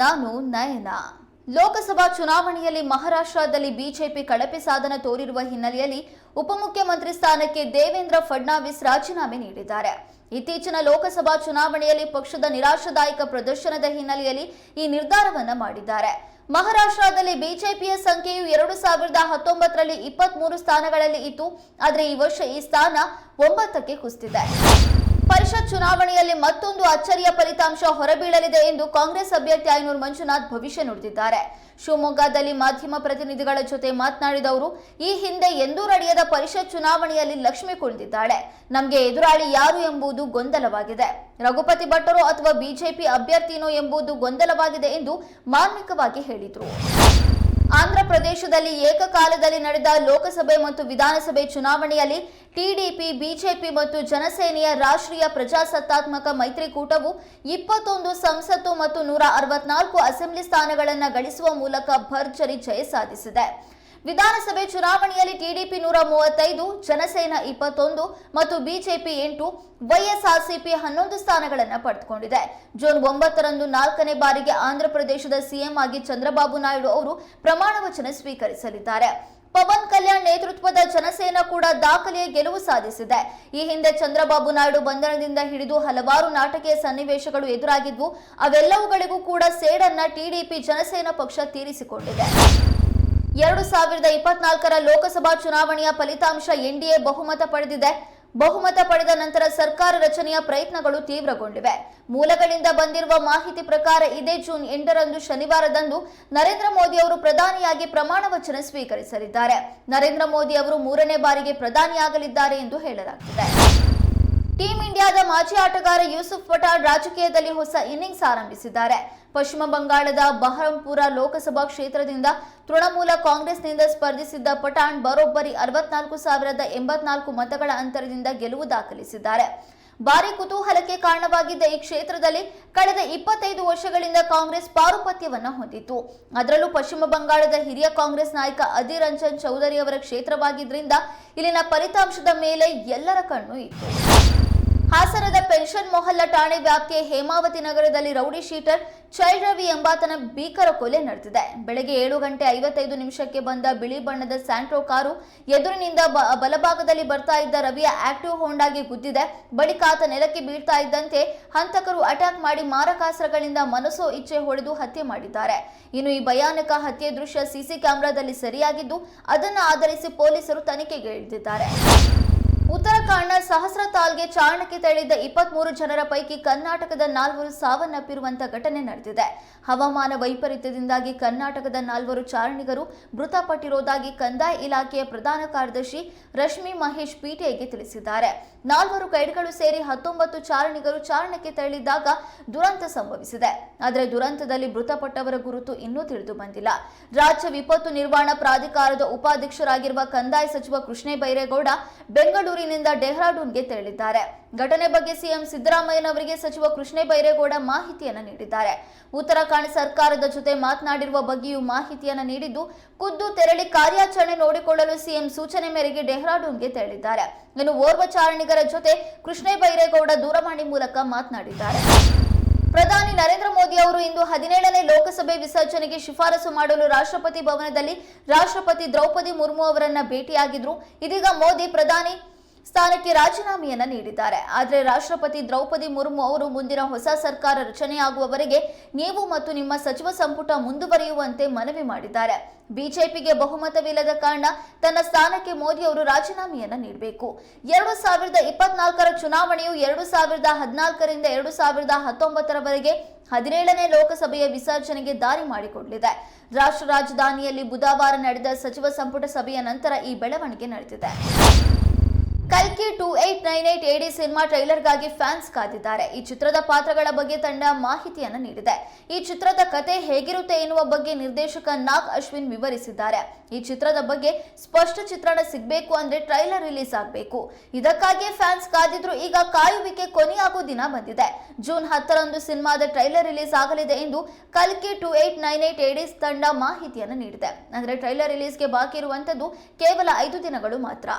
ನಾನು ನಯನ. ಲೋಕಸಭಾ ಚುನಾವಣೆಯಲ್ಲಿ ಮಹಾರಾಷ್ಟ್ರದಲ್ಲಿ ಬಿಜೆಪಿ ಕಳಪೆ ಸಾಧನ ತೋರಿರುವ ಹಿನ್ನೆಲೆಯಲ್ಲಿ ಉಪಮುಖ್ಯಮಂತ್ರಿ ಸ್ಥಾನಕ್ಕೆ ದೇವೇಂದ್ರ ಫಡ್ನಾವಿಸ್ ರಾಜೀನಾಮೆ ನೀಡಿದ್ದಾರೆ. ಇತ್ತೀಚಿನ ಲೋಕಸಭಾ ಚುನಾವಣೆಯಲ್ಲಿ ಪಕ್ಷದ ನಿರಾಶಾದಾಯಕ ಪ್ರದರ್ಶನದ ಹಿನ್ನೆಲೆಯಲ್ಲಿ ಈ ನಿರ್ಧಾರವನ್ನು ಮಾಡಿದ್ದಾರೆ. ಮಹಾರಾಷ್ಟ್ರದಲ್ಲಿ ಬಿಜೆಪಿಯ ಸಂಖ್ಯೆಯು ಎರಡು ಸಾವಿರದ ಹತ್ತೊಂಬತ್ತರಲ್ಲಿ ಇಪ್ಪತ್ಮೂರು ಸ್ಥಾನಗಳಲ್ಲಿ ಇತ್ತು. ಆದರೆ ಈ ವರ್ಷ ಈ ಸ್ಥಾನ ಒಂಬತ್ತಕ್ಕೆ ಕುಸಿದಿದೆ. ಪರಿಷತ್ ಚುನಾವಣೆಯಲ್ಲಿ ಮತ್ತೊಂದು ಅಚ್ಚರಿಯ ಫಲಿತಾಂಶ ಹೊರಬೀಳಲಿದೆ ಎಂದು ಕಾಂಗ್ರೆಸ್ ಅಭ್ಯರ್ಥಿ ಐನೂರು ಮಂಜುನಾಥ್ ಭವಿಷ್ಯ ನುಡಿದಿದ್ದಾರೆ. ಶಿವಮೊಗ್ಗದಲ್ಲಿ ಮಾಧ್ಯಮ ಪ್ರತಿನಿಧಿಗಳ ಜೊತೆ ಮಾತನಾಡಿದ ಅವರು ಈ ಹಿಂದೆ ಎಂದೂ ನಡೆಯದ ಪರಿಷತ್ ಚುನಾವಣೆಯಲ್ಲಿ ಲಕ್ಷ್ಮಿ ಕುಳಿತಿದ್ದಾಳೆ. ನಮಗೆ ಎದುರಾಳಿ ಯಾರು ಎಂಬುದು ಗೊಂದಲವಾಗಿದೆ. ರಘುಪತಿ ಭಟ್ಟರು ಅಥವಾ ಬಿಜೆಪಿ ಅಭ್ಯರ್ಥಿನೋ ಎಂಬುದು ಗೊಂದಲವಾಗಿದೆ ಎಂದು ಮಾರ್ಮಿಕವಾಗಿ ಹೇಳಿದರು. ಆಂಧ್ರ ಪ್ರದೇಶದಲ್ಲಿ ಏಕಕಾಲದಲ್ಲಿ ನಡೆದ ಲೋಕಸಭೆ ಮತ್ತು ವಿಧಾನಸಭೆ ಚುನಾವಣೆಯಲ್ಲಿ ಟಿಡಿಪಿ, ಬಿಜೆಪಿ ಮತ್ತು ಜನಸೇನೆಯ ರಾಷ್ಟ್ರೀಯ ಪ್ರಜಾಸತ್ತಾತ್ಮಕ ಮೈತ್ರಿಕೂಟವು ಇಪ್ಪತ್ತೊಂದು ಸಂಸತ್ತು ಮತ್ತು ನೂರ ಅರವತ್ನಾಲ್ಕು ಅಸೆಂಬ್ಲಿ ಸ್ಥಾನಗಳನ್ನು ಗಳಿಸುವ ಮೂಲಕ ಭರ್ಜರಿ ಜಯ ಸಾಧಿಸಿದೆ. ವಿಧಾನಸಭೆ ಚುನಾವಣೆಯಲ್ಲಿ ಟಿಡಿಪಿ ನೂರ ಮೂವತ್ತೈದು, ಜನಸೇನಾ ಇಪ್ಪತ್ತೊಂದು ಮತ್ತು ಬಿಜೆಪಿ ಎಂಟು, ವೈಎಸ್ಆರ್ಸಿಪಿ ಹನ್ನೊಂದು ಸ್ಥಾನಗಳನ್ನು ಪಡೆದುಕೊಂಡಿದೆ. ಜೂನ್ ಒಂಬತ್ತರಂದು ನಾಲ್ಕನೇ ಬಾರಿಗೆ ಆಂಧ್ರಪ್ರದೇಶದ ಸಿಎಂ ಆಗಿ ಚಂದ್ರಬಾಬು ನಾಯ್ಡು ಅವರು ಪ್ರಮಾಣ ವಚನ ಸ್ವೀಕರಿಸಲಿದ್ದಾರೆ. ಪವನ್ ಕಲ್ಯಾಣ್ ನೇತೃತ್ವದ ಜನಸೇನಾ ಕೂಡ ದಾಖಲೆಯ ಗೆಲುವು ಸಾಧಿಸಿದೆ. ಈ ಹಿಂದೆ ಚಂದ್ರಬಾಬು ನಾಯ್ಡು ಬಂಧನದಿಂದ ಹಿಡಿದು ಹಲವಾರು ನಾಟಕೀಯ ಸನ್ನಿವೇಶಗಳು ಎದುರಾಗಿದ್ವು. ಅವೆಲ್ಲವುಗಳಿಗೂ ಕೂಡ ಸೇಡನ್ನ ಟಿಡಿಪಿ ಜನಸೇನಾ ಪಕ್ಷ ತೀರಿಸಿಕೊಂಡಿದೆ. ಎರಡು ಸಾವಿರದ ಇಪ್ಪತ್ನಾಲ್ಕರ ಲೋಕಸಭಾ ಚುನಾವಣೆಯ ಫಲಿತಾಂಶ ಎನ್ಡಿಎ ಬಹುಮತ ಪಡೆದಿದೆ. ಬಹುಮತ ಪಡೆದ ನಂತರ ಸರ್ಕಾರ ರಚನೆಯ ಪ್ರಯತ್ನಗಳು ತೀವ್ರಗೊಂಡಿವೆ. ಮೂಲಗಳಿಂದ ಬಂದಿರುವ ಮಾಹಿತಿ ಪ್ರಕಾರ ಇದೇ ಜೂನ್ ಎಂಟರಂದು ಶನಿವಾರದಂದು ನರೇಂದ್ರ ಮೋದಿ ಅವರು ಪ್ರಧಾನಿಯಾಗಿ ಪ್ರಮಾಣ ವಚನ ಸ್ವೀಕರಿಸಲಿದ್ದಾರೆ. ನರೇಂದ್ರ ಮೋದಿ ಅವರು ಮೂರನೇ ಬಾರಿಗೆ ಪ್ರಧಾನಿಯಾಗಲಿದ್ದಾರೆ ಎಂದು ಹೇಳಲಾಗುತ್ತಿದೆ ಟೀಂ ಇಂಡಿಯಾದ ಮಾಜಿ ಆಟಗಾರ ಯೂಸುಫ್ ಪಠಾಣ್ ರಾಜಕೀಯದಲ್ಲಿ ಹೊಸ ಇನ್ನಿಂಗ್ಸ್ ಆರಂಭಿಸಿದ್ದಾರೆ. ಪಶ್ಚಿಮ ಬಂಗಾಳದ ಬಹರಂಪುರ ಲೋಕಸಭಾ ಕ್ಷೇತ್ರದಿಂದ ತೃಣಮೂಲ ಕಾಂಗ್ರೆಸ್ನಿಂದ ಸ್ಪರ್ಧಿಸಿದ್ದ ಪಠಾಣ್ ಬರೋಬ್ಬರಿ ಅರವತ್ನಾಲ್ಕು ಸಾವಿರದ ಎಂಬತ್ನಾಲ್ಕು ಮತಗಳ ಅಂತರದಿಂದ ಗೆಲುವು ದಾಖಲಿಸಿದ್ದಾರೆ. ಭಾರಿ ಕುತೂಹಲಕ್ಕೆ ಕಾರಣವಾಗಿದ್ದ ಈ ಕ್ಷೇತ್ರದಲ್ಲಿ ಕಳೆದ ಇಪ್ಪತ್ತೈದು ವರ್ಷಗಳಿಂದ ಕಾಂಗ್ರೆಸ್ ಪಾರುಪತ್ಯವನ್ನು ಹೊಂದಿತ್ತು. ಅದರಲ್ಲೂ ಪಶ್ಚಿಮ ಬಂಗಾಳದ ಹಿರಿಯ ಕಾಂಗ್ರೆಸ್ ನಾಯಕ ಅಧೀರ್ ರಂಜನ್ ಚೌಧರಿ ಅವರ ಕ್ಷೇತ್ರವಾಗಿದ್ದರಿಂದ ಇಲ್ಲಿನ ಫಲಿತಾಂಶದ ಮೇಲೆ ಎಲ್ಲರ ಕಣ್ಣು ಇತ್ತು. ಹಾಸನದ ಪೆನ್ಷನ್ ಮೊಹಲ್ಲಾ ಠಾಣೆ ವ್ಯಾಪ್ತಿಯ ಹೇಮಾವತಿ ನಗರದಲ್ಲಿ ರೌಡಿ ಶೀಟರ್ ಚೈಲ್ಡ್ ರವಿ ಎಂಬಾತನ ಭೀಕರ ಕೊಲೆ ನಡೆದಿದೆ. ಬೆಳಗ್ಗೆ ಏಳು ಗಂಟೆ ಐವತ್ತೈದು ನಿಮಿಷಕ್ಕೆ ಬಂದ ಬಿಳಿ ಬಣ್ಣದ ಸ್ಯಾಂಟ್ರೋ ಕಾರು ಎದುರಿನಿಂದ ಬಲಭಾಗದಲ್ಲಿ ಬರ್ತಾ ಇದ್ದ ರವಿಯ ಆಕ್ಟಿವ್ ಹೋಂಡಾಗಿ ಗುದ್ದಿದೆ. ಬಳಿಕ ಆತ ನೆಲಕ್ಕೆ ಬೀಳ್ತಾ ಇದ್ದಂತೆ ಹಂತಕರು ಅಟ್ಯಾಕ್ ಮಾಡಿ ಮಾರಕಾಸ್ತ್ರಗಳಿಂದ ಮನಸೋ ಇಚ್ಛೆ ಹೊಡೆದು ಹತ್ಯೆ ಮಾಡಿದ್ದಾರೆ. ಇನ್ನು ಈ ಭಯಾನಕ ಹತ್ಯೆ ದೃಶ್ಯ ಸಿಸಿ ಕ್ಯಾಮೆರಾದಲ್ಲಿ ಸರಿಯಾಗಿದ್ದು, ಅದನ್ನು ಆಧರಿಸಿ ಪೊಲೀಸರು ತನಿಖೆಗೆ ಇಳಿದಿದ್ದಾರೆ. ಉತ್ತರಾಖಂಡ್ನ ಸಹಸ್ರ ತಾಲ್ಗೆ ಚಾರಣಕ್ಕೆ ತೆರಳಿದ್ದ ಇಪ್ಪತ್ಮೂರು ಜನರ ಪೈಕಿ ಕರ್ನಾಟಕದ ನಾಲ್ವರು ಸಾವನ್ನಪ್ಪಿರುವಂತಹ ಘಟನೆ ನಡೆದಿದೆ. ಹವಾಮಾನ ವೈಪರೀತ್ಯದಿಂದಾಗಿ ಕರ್ನಾಟಕದ ನಾಲ್ವರು ಚಾರಣಿಗರು ಮೃತಪಟ್ಟಿರುವುದಾಗಿ ಕಂದಾಯ ಇಲಾಖೆಯ ಪ್ರಧಾನ ಕಾರ್ಯದರ್ಶಿ ರಶ್ಮಿ ಮಹೇಶ್ ಪಿಟಿಐಗೆ ತಿಳಿಸಿದ್ದಾರೆ. ನಾಲ್ವರು ಗೈಡ್ಗಳು ಸೇರಿ ಹತ್ತೊಂಬತ್ತು ಚಾರಣಿಗರು ಚಾರಣಕ್ಕೆ ತೆರಳಿದ್ದಾಗ ದುರಂತ ಸಂಭವಿಸಿದೆ. ಆದರೆ ದುರಂತದಲ್ಲಿ ಮೃತಪಟ್ಟವರ ಗುರುತು ಇನ್ನೂ ತಿಳಿದು ಬಂದಿಲ್ಲ. ರಾಜ್ಯ ವಿಪತ್ತು ನಿರ್ವಹಣಾ ಪ್ರಾಧಿಕಾರದ ಉಪಾಧ್ಯಕ್ಷರಾಗಿರುವ ಕಂದಾಯ ಸಚಿವ ಕೃಷ್ಣೇ ಬೈರೇಗೌಡ ಬೆಂಗಳೂರಿನಿಂದ ಡೆಹ್ರಾಡೂನ್ಗೆ ತೆರಳಿದ್ದಾರೆ. ಘಟನೆ ಬಗ್ಗೆ ಸಿಎಂ ಸಿದ್ದರಾಮಯ್ಯನವರಿಗೆ ಸಚಿವ ಕೃಷ್ಣ ಬೈರೇಗೌಡ ಮಾಹಿತಿಯನ್ನು ನೀಡಿದ್ದಾರೆ. ಉತ್ತರಾಖಂಡ್ ಸರ್ಕಾರದ ಜೊತೆ ಮಾತನಾಡಿರುವ ಬಗ್ಗೆಯೂ ಮಾಹಿತಿಯನ್ನು ನೀಡಿದ್ದು, ಖುದ್ದು ತೆರಳಿ ಕಾರ್ಯಾಚರಣೆ ನೋಡಿಕೊಳ್ಳಲು ಸಿಎಂ ಸೂಚನೆ ಮೇರೆಗೆ ಡೆಹ್ರಾಡೂನ್ಗೆ ತೆರಳಿದ್ದಾರೆ. ಇನ್ನು ಓರ್ವ ಚಾರಣಿಗರ ಜೊತೆ ಕೃಷ್ಣ ಬೈರೇಗೌಡ ದೂರವಾಣಿ ಮೂಲಕ ಮಾತನಾಡಿದ್ದಾರೆ. ಪ್ರಧಾನಿ ನರೇಂದ್ರ ಮೋದಿ ಅವರು ಇಂದು ಹದಿನೇಳನೇ ಲೋಕಸಭೆ ವಿಸರ್ಜನೆಗೆ ಶಿಫಾರಸು ಮಾಡಲು ರಾಷ್ಟ್ರಪತಿ ಭವನದಲ್ಲಿ ರಾಷ್ಟ್ರಪತಿ ದ್ರೌಪದಿ ಮುರ್ಮು ಅವರನ್ನ ಭೇಟಿಯಾಗಿದ್ರು. ಇದೀಗ ಮೋದಿ ಪ್ರಧಾನಿ ಸ್ಥಾನಕ್ಕೆ ರಾಜೀನಾಮೆಯನ್ನು ನೀಡಿದ್ದಾರೆ. ಆದರೆ ರಾಷ್ಟ್ರಪತಿ ದ್ರೌಪದಿ ಮುರ್ಮು ಅವರು ಮುಂದಿನ ಹೊಸ ಸರ್ಕಾರ ರಚನೆಯಾಗುವವರೆಗೆ ನೀವು ಮತ್ತು ನಿಮ್ಮ ಸಚಿವ ಸಂಪುಟ ಮುಂದುವರಿಯುವಂತೆ ಮನವಿ ಮಾಡಿದ್ದಾರೆ. ಬಿಜೆಪಿಗೆ ಬಹುಮತವಿಲ್ಲದ ಕಾರಣ ತನ್ನ ಸ್ಥಾನಕ್ಕೆ ಮೋದಿ ಅವರು ರಾಜೀನಾಮೆಯನ್ನು ನೀಡಬೇಕು. ಎರಡು ಸಾವಿರದ ಇಪ್ಪತ್ನಾಲ್ಕರ ಚುನಾವಣೆಯು ಎರಡು ಸಾವಿರದ ಹದಿನಾಲ್ಕರಿಂದ ಎರಡು ಸಾವಿರದ ಹತ್ತೊಂಬತ್ತರವರೆಗೆ ಹದಿನೇಳನೇ ಲೋಕಸಭೆಯ ವಿಸರ್ಜನೆಗೆ ದಾರಿ ಮಾಡಿಕೊಡಲಿದೆ. ರಾಷ್ಟ್ರ ರಾಜಧಾನಿಯಲ್ಲಿ ಬುಧವಾರ ನಡೆದ ಸಚಿವ ಸಂಪುಟ ಸಭೆಯ ನಂತರ ಈ ಬೆಳವಣಿಗೆ ನಡೆದಿದೆ. ಕಲ್ಕಿ two eight nine eight AD cinema ಟ್ರೈಲರ್ಗಾಗಿ fans ಕಾದಿದ್ದಾರೆ. ಈ ಚಿತ್ರದ ಪಾತ್ರಗಳ ಬಗ್ಗೆ ತಂಡ ಮಾಹಿತಿಯನ್ನು ನೀಡಿದೆ. ಈ ಚಿತ್ರದ ಕತೆ ಹೇಗಿರುತ್ತೆ ಎನ್ನುವ ಬಗ್ಗೆ ನಿರ್ದೇಶಕ ನಾಗ್ ಅಶ್ವಿನ್ ವಿವರಿಸಿದ್ದಾರೆ. ಈ ಚಿತ್ರದ ಬಗ್ಗೆ ಸ್ಪಷ್ಟ ಚಿತ್ರಣ ಸಿಗಬೇಕು ಅಂದ್ರೆ ಟ್ರೈಲರ್ ರಿಲೀಸ್ ಆಗಬೇಕು. ಇದಕ್ಕಾಗಿಯೇ ಫ್ಯಾನ್ಸ್ ಕಾದಿದ್ರು ಈಗ ಕಾಯುವಿಕೆ ಕೊನೆಯಾಗುವ ದಿನ ಬಂದಿದೆ. ಜೂನ್ ಹತ್ತರಂದು ಸಿನಿಮಾದ ಟ್ರೈಲರ್ ರಿಲೀಸ್ ಆಗಲಿದೆ ಎಂದು ಕಲ್ಕಿ ಟೂ ಏಟ್ ನೈನ್ ಏಟ್ ಎಡಿಸ್ ತಂಡ ಮಾಹಿತಿಯನ್ನು ನೀಡಿದೆ. ಅಂದ್ರೆ ಟ್ರೈಲರ್ ರಿಲೀಸ್ಗೆ ಬಾಕಿ ಇರುವಂತದ್ದು ಕೇವಲ ಐದು ದಿನಗಳು ಮಾತ್ರ.